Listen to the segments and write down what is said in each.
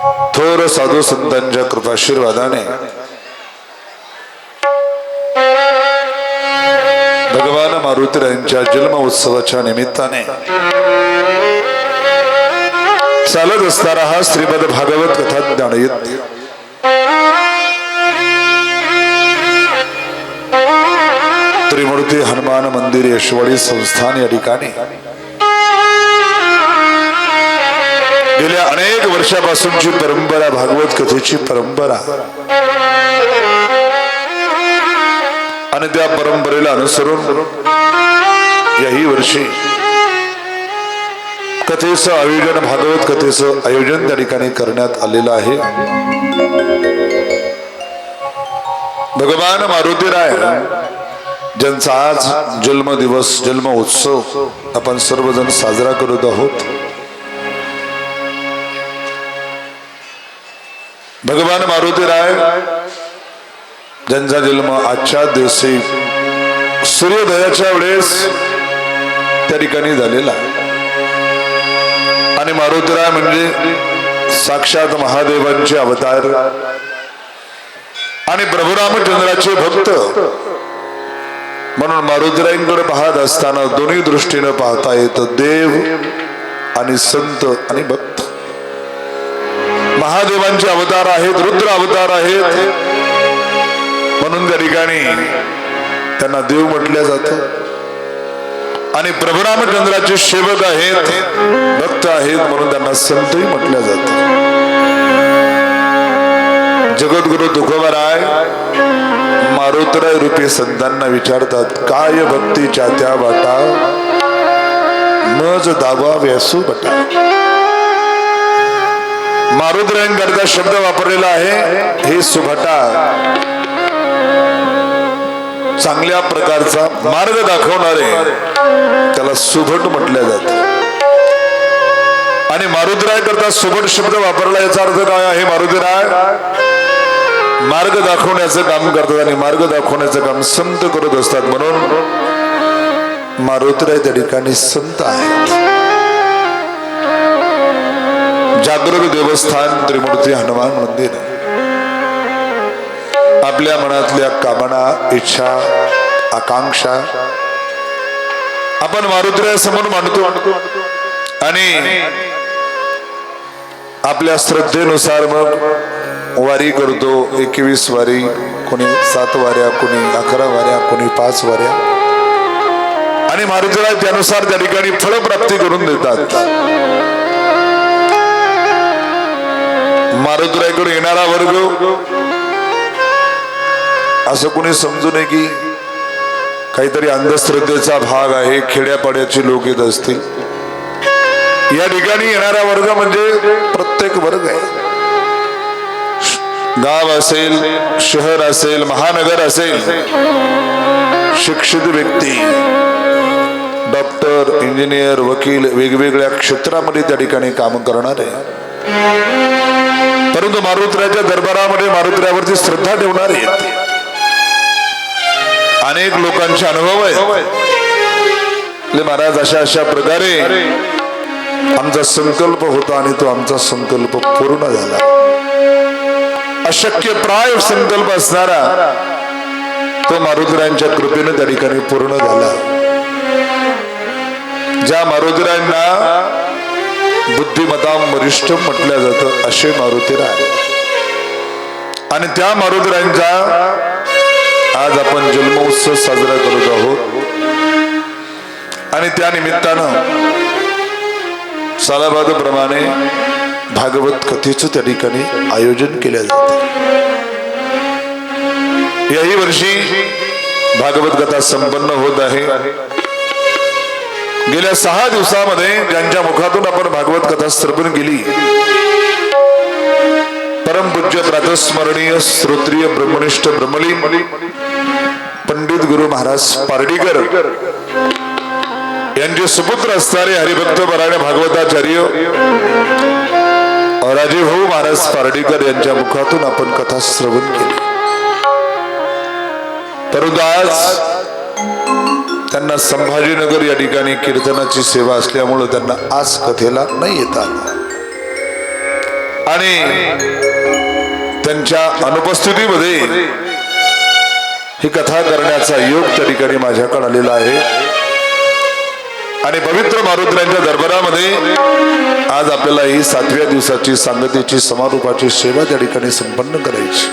थोर साधू संतांच्या कृपाशीर्वादाने भगवान मारुतीरायांच्या जन्म उत्सवाच्या निमित्ताने. चालत असणारा हा श्रीमद भागवत कथा ज्ञानयुक्त त्रिमूर्ती हनुमान मंदिर यशवडी संस्थान या ठिकाणी. गेल्या अनेक वर्षापासूनची परंपरा भागवत कथेची परंपरा आणि त्या परंपरेला अनुसरून याही वर्षी कथेचं आयोजन भागवत कथेचं आयोजन त्या ठिकाणी करण्यात आलेलं आहे. भगवान मारुती राय ज्यांचा आज जन्मदिवस जन्म उत्सव आपण सर्वजण साजरा करत आहोत भगवान मारुती राय ज्यांचा जन्म आजच्या दिवशी सूर्योदयाच्या वेळेस त्या ठिकाणी झालेला आणि मारुतीराय म्हणजे साक्षात महादेवांचे अवतार आणि प्रभू रामचंद्राचे भक्त. म्हणून मारुतीराईंकडे पाहत असताना दोन्ही दृष्टीनं पाहता येतं देव आणि संत आणि भक्त. महादेवांचे अवतार आहेत रुद्र अवतार आहेत. म्हणून त्या ठिकाणी त्यांना देव म्हटल्या जात. आणि प्रभुरामचंद्राचे सेवक आहेत भक्त आहेत म्हणून त्यांना संतही म्हटल्या जात. जगद्गुरु तुकोबराय मारुतराय रूपी संतांना विचारतात काय भक्तीच्या त्या वाटा? मज दाबा व्यासू बटा. मारुतरायांकरता शब्द वापरलेला आहे. हे सुभटा. चांगल्या प्रकारचा मार्ग दाखवणारे त्याला सुभट म्हटल्या जात. आणि मारुद्राय करता सुभट शब्द वापरला याचा अर्थ काय आहे मारुद्राय मार्ग दाखवण्याचं काम करतात आणि मार्ग दाखवण्याचं काम संत करत असतात. म्हणून मारुद्राय त्या ठिकाणी संत आहेत. जागृत देवस्थान त्रिमूर्ती हनुमान मंदिर. आपल्या मनातल्या कामना इच्छा आकांक्षा आपण मारुतीराय समोर मांडतो. आणि आपल्या श्रद्धेनुसार मग वारी करतो. एकवीस वारी कोणी सात वाऱ्या कोणी अकरा वाऱ्या कोणी पाच वाऱ्या. आणि मारुतीराय त्यानुसार त्या ठिकाणी फळप्राप्ती करून देतात. मारुतरायकडून येणारा वर्ग असं कोणी समजू नये की काहीतरी अंधश्रद्धेचा भाग आहे खेड्यापाड्याची लोक येत असतील. या ठिकाणी येणारा वर्ग म्हणजे प्रत्येक वर्ग आहे. गाव असेल शहर असेल महानगर असेल शिक्षित व्यक्ती डॉक्टर इंजिनियर वकील वेगवेगळ्या क्षेत्रामध्ये त्या ठिकाणी काम करणारे. परंतु मारुत्र्याच्या दरबारामध्ये मारुत्र्यावरती श्रद्धा ठेवणारे अनेक लोकांचे अनुभव आहेत. महाराज अशा अशा प्रकारे आमचा संकल्प होता आणि तो आमचा संकल्प पूर्ण झाला. अशक्य प्राय संकल्प असणारा तो मारुद्रांच्या कृपेने त्या ठिकाणी पूर्ण झाला. ज्या मारुद्रांना बुद्धिमता वरिष्ठ म्हटलं जातं असे मारुतीराय आणि त्या मारुतीरांचा आज आपण जन्मोत्सव साजरा करत आहोत. आणि त्या निमित्तानं सालाबादप्रमाणे भागवत कथेचं त्या ठिकाणी आयोजन केले जाते. याही वर्षी भागवत कथा संपन्न होत आहे. गेल्या सहा दिवसामध्ये ज्यांच्या मुखातून आपण भागवत कथा श्रवण केली परमपूज्य प्रातस्मरणीय श्रोत्रिय ब्रह्मनिष्ठ ब्रह्मली पंडित गुरु महाराज पारडीकर यांचे सुपुत्र असणारे हरिभक्त परायण भागवताचार्य राजेभाऊ महाराज पारडीकर यांच्या मुखातून आपण कथा श्रवण केली परंतु आज त्यांना संभाजीनगर या ठिकाणी कीर्तनाची सेवा असल्यामुळं त्यांना आज कथेला नाही येता आणि त्यांच्या अनुपस्थितीमध्ये ही कथा करण्याचा योग त्या ठिकाणी माझ्याकडे आलेला आहे. आणि पवित्र मारुद्रांच्या दरबारामध्ये आज आपल्याला ही सातव्या दिवसाची सांगतेची समारोपाची सेवा त्या ठिकाणी संपन्न करायची.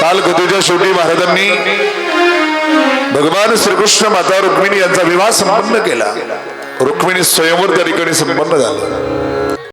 काल कथेच्या शेवटी महाराजांनी भगवान श्रीकृष्ण माता रुक्मिणी यांचा विवाह संपन्न केला. रुक्मिणी स्वयंवर त्या ठिकाणी संपन्न झाला